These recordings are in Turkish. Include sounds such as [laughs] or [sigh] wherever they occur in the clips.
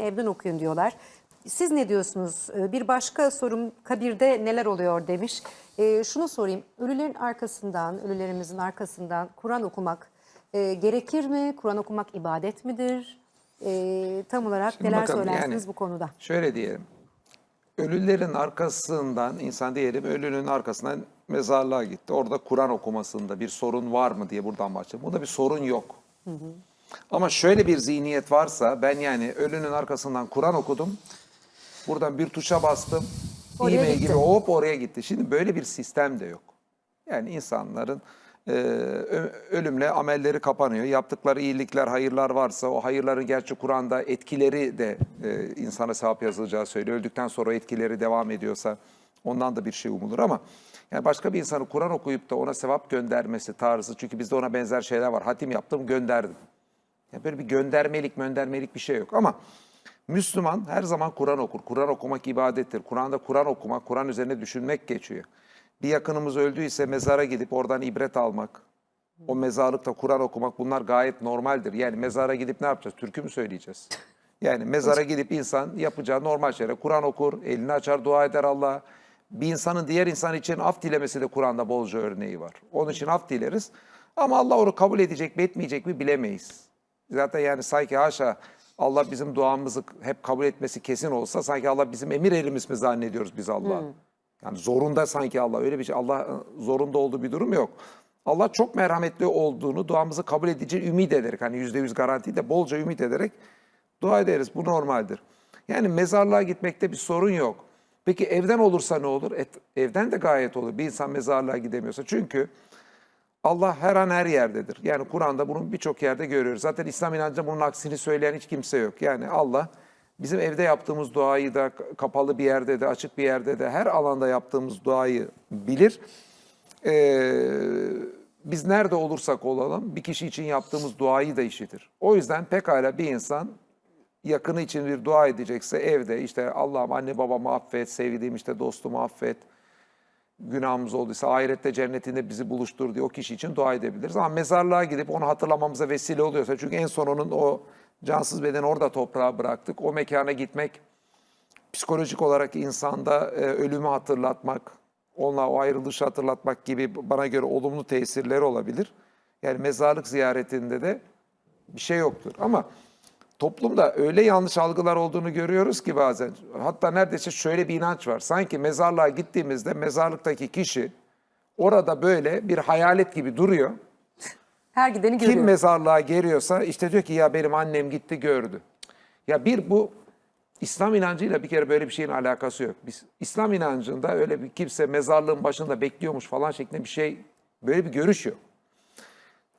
evden okuyun diyorlar. Siz ne diyorsunuz? Ee, Bir başka sorum kabirde neler oluyor demiş. Ee, şunu sorayım. Ölülerin arkasından, ölülerimizin arkasından Kur'an okumak e, gerekir mi? Kur'an okumak ibadet midir? Ee, tam olarak Şimdi neler söylersiniz yani- bu konuda? Şöyle diyelim. Ölülerin arkasından, insan diyelim ölünün arkasından mezarlığa gitti. Orada Kur'an okumasında bir sorun var mı diye buradan başlayalım. Burada bir sorun yok. Ama şöyle bir zihniyet varsa ben yani ölünün arkasından Kur'an okudum. Buradan bir tuşa bastım. Oraya e-mail gitti. gibi hop oraya gitti. Şimdi böyle bir sistem de yok. Yani insanların e, ölümle amelleri kapanıyor. Yaptıkları iyilikler, hayırlar varsa o hayırların gerçi Kur'an'da etkileri de e, insana sevap yazılacağı söylüyor. Öldükten sonra etkileri devam ediyorsa ondan da bir şey umulur ama yani başka bir insanı Kur'an okuyup da ona sevap göndermesi tarzı çünkü bizde ona benzer şeyler var. Hatim yaptım gönderdim. Yani böyle bir göndermelik göndermelik bir şey yok ama Müslüman her zaman Kur'an okur. Kur'an okumak ibadettir. Kur'an'da Kur'an okumak, Kur'an üzerine düşünmek geçiyor. Bir yakınımız öldüyse mezara gidip oradan ibret almak, o mezarlıkta Kur'an okumak bunlar gayet normaldir. Yani mezara gidip ne yapacağız? Türkü mü söyleyeceğiz? Yani mezara gidip insan yapacağı normal şeyler. Kur'an okur, elini açar, dua eder Allah'a. Bir insanın diğer insan için af dilemesi de Kur'an'da bolca örneği var. Onun için af dileriz. Ama Allah onu kabul edecek mi etmeyecek mi bilemeyiz. Zaten yani sanki haşa Allah bizim duamızı hep kabul etmesi kesin olsa sanki Allah bizim emir elimiz mi zannediyoruz biz Allah'a? Yani zorunda sanki Allah öyle bir şey. Allah e, zorunda olduğu bir durum yok. Allah çok merhametli olduğunu duamızı kabul edeceği ümit ederek hani yüzde yüz garanti de bolca ümit ederek dua ederiz. Bu normaldir. Yani mezarlığa gitmekte bir sorun yok. Peki evden olursa ne olur? Et- evden de gayet olur. Bir insan mezarlığa gidemiyorsa. Çünkü Allah her an her yerdedir. Yani Kur'an'da bunun birçok yerde görüyoruz. Zaten İslam inancında bunun aksini söyleyen hiç kimse yok. Yani Allah bizim evde yaptığımız duayı da kapalı bir yerde de açık bir yerde de her alanda yaptığımız duayı bilir. Ee, biz nerede olursak olalım bir kişi için yaptığımız duayı da işitir. O yüzden pekala bir insan yakını için bir dua edecekse evde işte Allah'ım anne babamı affet, sevdiğim işte dostumu affet, günahımız olduysa ahirette cennetinde bizi buluştur diye o kişi için dua edebiliriz. Ama mezarlığa gidip onu hatırlamamıza vesile oluyorsa çünkü en son onun o cansız bedeni orada toprağa bıraktık. O mekana gitmek psikolojik olarak insanda e, ölümü hatırlatmak, onunla o ayrılışı hatırlatmak gibi bana göre olumlu tesirleri olabilir. Yani mezarlık ziyaretinde de bir şey yoktur. Ama toplumda öyle yanlış algılar olduğunu görüyoruz ki bazen. Hatta neredeyse şöyle bir inanç var. Sanki mezarlığa gittiğimizde mezarlıktaki kişi orada böyle bir hayalet gibi duruyor. Her gideni Kim görüyor. mezarlığa geliyorsa işte diyor ki ya benim annem gitti gördü. Ya bir bu İslam inancıyla bir kere böyle bir şeyin alakası yok. Biz İslam inancında öyle bir kimse mezarlığın başında bekliyormuş falan şeklinde bir şey böyle bir görüş yok.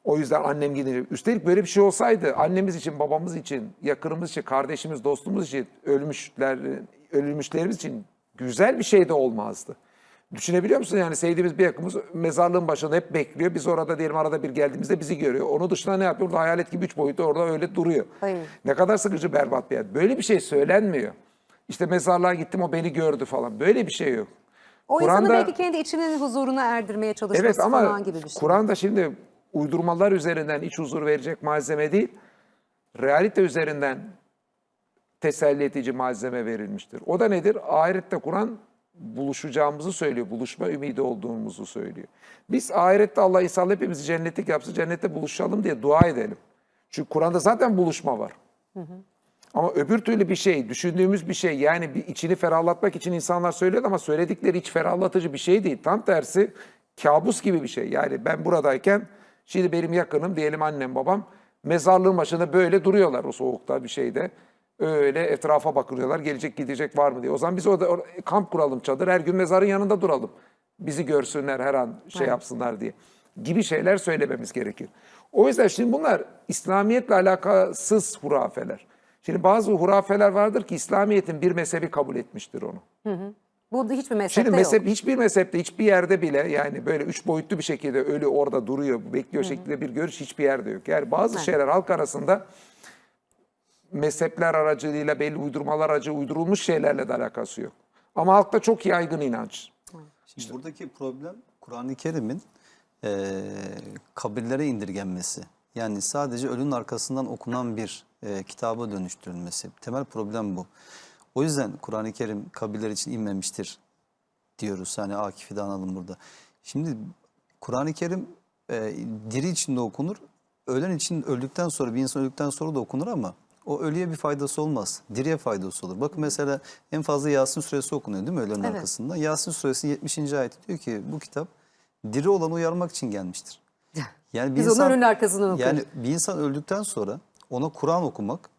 O yüzden annem gidince. Üstelik böyle bir şey olsaydı annemiz için, babamız için, yakınımız için, kardeşimiz, dostumuz için, ölmüşler, ölmüşlerimiz için güzel bir şey de olmazdı. Düşünebiliyor musun? Yani sevdiğimiz bir yakınımız mezarlığın başında hep bekliyor. Biz orada diyelim arada bir geldiğimizde bizi görüyor. Onun dışında ne yapıyor? Orada hayalet gibi üç boyutlu orada öyle duruyor. Ay. Ne kadar sıkıcı berbat bir yer. Böyle bir şey söylenmiyor. İşte mezarlığa gittim o beni gördü falan. Böyle bir şey yok. O insanı Kur'an'da- belki kendi içinin huzuruna erdirmeye çalışması Evet ama falan gibi bir şey. Kur'an'da şimdi uydurmalar üzerinden iç huzur verecek malzeme değil, realite üzerinden teselli edici malzeme verilmiştir. O da nedir? Ahirette Kur'an buluşacağımızı söylüyor. Buluşma ümidi olduğumuzu söylüyor. Biz ahirette Allah inşallah hepimizi cennetlik yapsın, cennette buluşalım diye dua edelim. Çünkü Kur'an'da zaten buluşma var. Ama öbür türlü bir şey, düşündüğümüz bir şey yani bir içini ferahlatmak için insanlar söylüyor ama söyledikleri hiç ferahlatıcı bir şey değil. Tam tersi kabus gibi bir şey. Yani ben buradayken şimdi benim yakınım diyelim annem babam mezarlığın başında böyle duruyorlar o soğukta bir şeyde. Öyle etrafa bakıyorlar gelecek gidecek var mı diye. O zaman biz orada or- kamp kuralım çadır her gün mezarın yanında duralım. Bizi görsünler her an şey yapsınlar diye gibi şeyler söylememiz gerekir. O yüzden şimdi bunlar İslamiyetle alakasız hurafeler. Şimdi bazı hurafeler vardır ki İslamiyet'in bir mezhebi kabul etmiştir onu. Bu da hiçbir mezhepte Şimdi mezhep yok. hiçbir mezhepte hiçbir yerde bile yani böyle üç boyutlu bir şekilde ölü orada duruyor, bekliyor şeklinde bir görüş hiçbir yerde yok. Yani bazı şeyler halk arasında mezhepler aracılığıyla belli uydurmalar aracı uydurulmuş şeylerle de alakası yok. Ama halkta çok yaygın inanç. Şimdi buradaki problem Kur'an-ı Kerim'in eee kabirlere indirgenmesi. Yani sadece ölünün arkasından okunan bir e, kitaba dönüştürülmesi. Temel problem bu. O yüzden Kur'an-ı Kerim kabirler için inmemiştir diyoruz. Hani Akif'i de analım burada. Şimdi Kur'an-ı Kerim e, diri içinde okunur. Ölen için öldükten sonra bir insan öldükten sonra da okunur ama o ölüye bir faydası olmaz. Diriye faydası olur. Bakın mesela en fazla Yasin suresi okunuyor değil mi ölenin Evet. arkasında? Yasin suresi 70. ayeti diyor ki bu kitap diri olanı uyarmak için gelmiştir. [laughs] Yani bir Biz onun önün arkasından okuruz. yani bir insan öldükten sonra ona Kur'an okumak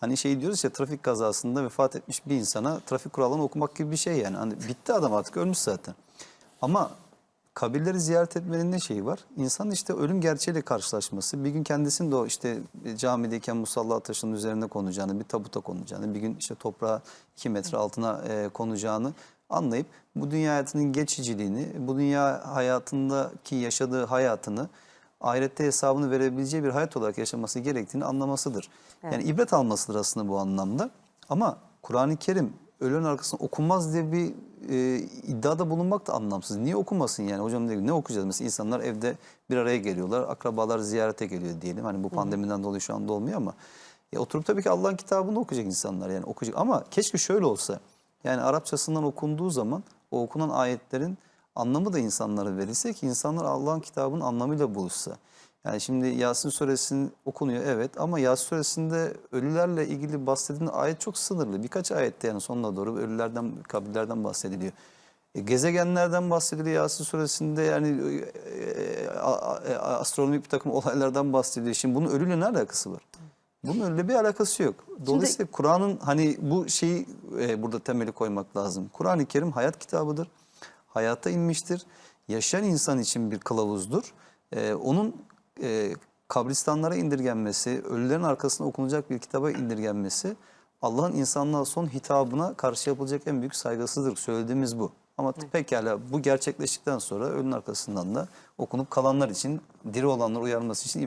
hani şey diyoruz ya trafik kazasında vefat etmiş bir insana trafik kurallarını okumak gibi bir şey yani. Hani bitti adam artık ölmüş zaten. Ama kabirleri ziyaret etmenin ne şeyi var? İnsan işte ölüm gerçeğiyle karşılaşması. Bir gün kendisinin de o işte camideyken musalla taşının üzerine konacağını, bir tabuta konacağını, bir gün işte toprağa iki metre altına e, konacağını anlayıp bu dünya hayatının geçiciliğini, bu dünya hayatındaki yaşadığı hayatını ahirette hesabını verebileceği bir hayat olarak yaşaması gerektiğini anlamasıdır. Yani ibret almasıdır aslında bu anlamda. Ama Kur'an-ı Kerim ölünün arkasında okunmaz diye bir e, iddiada bulunmak da anlamsız. Niye okumasın yani? Hocam ne, ne okuyacağız? Mesela insanlar evde bir araya geliyorlar. Akrabalar ziyarete geliyor diyelim. Hani bu pandemiden dolayı şu anda olmuyor ama. E, oturup tabii ki Allah'ın kitabını okuyacak insanlar yani okuyacak. Ama keşke şöyle olsa. Yani Arapçasından okunduğu zaman o okunan ayetlerin anlamı da insanlara verilse ki insanlar Allah'ın kitabının anlamıyla buluşsa. Yani şimdi Yasin suresinin okunuyor evet ama Yasin suresinde ölülerle ilgili bahsedilen ayet çok sınırlı. Birkaç ayette yani sonuna doğru ölülerden, kabirlerden bahsediliyor. E, gezegenlerden bahsediliyor Yasin suresinde yani e, a- a- astronomik bir takım olaylardan bahsediliyor. Şimdi bunun ölüyle ne alakası var? Bunun öyle bir alakası yok. Dolayısıyla Kur'an'ın hani bu şeyi e, burada temeli koymak lazım. Kur'an-ı Kerim hayat kitabıdır. Hayata inmiştir. Yaşayan insan için bir kılavuzdur. E, onun e, kabristanlara indirgenmesi, ölülerin arkasına okunacak bir kitaba indirgenmesi Allah'ın insanlığa son hitabına karşı yapılacak en büyük saygısıdır. Söylediğimiz bu. Ama pekala bu gerçekleştikten sonra ölünün arkasından da okunup kalanlar için, diri olanlar uyarması için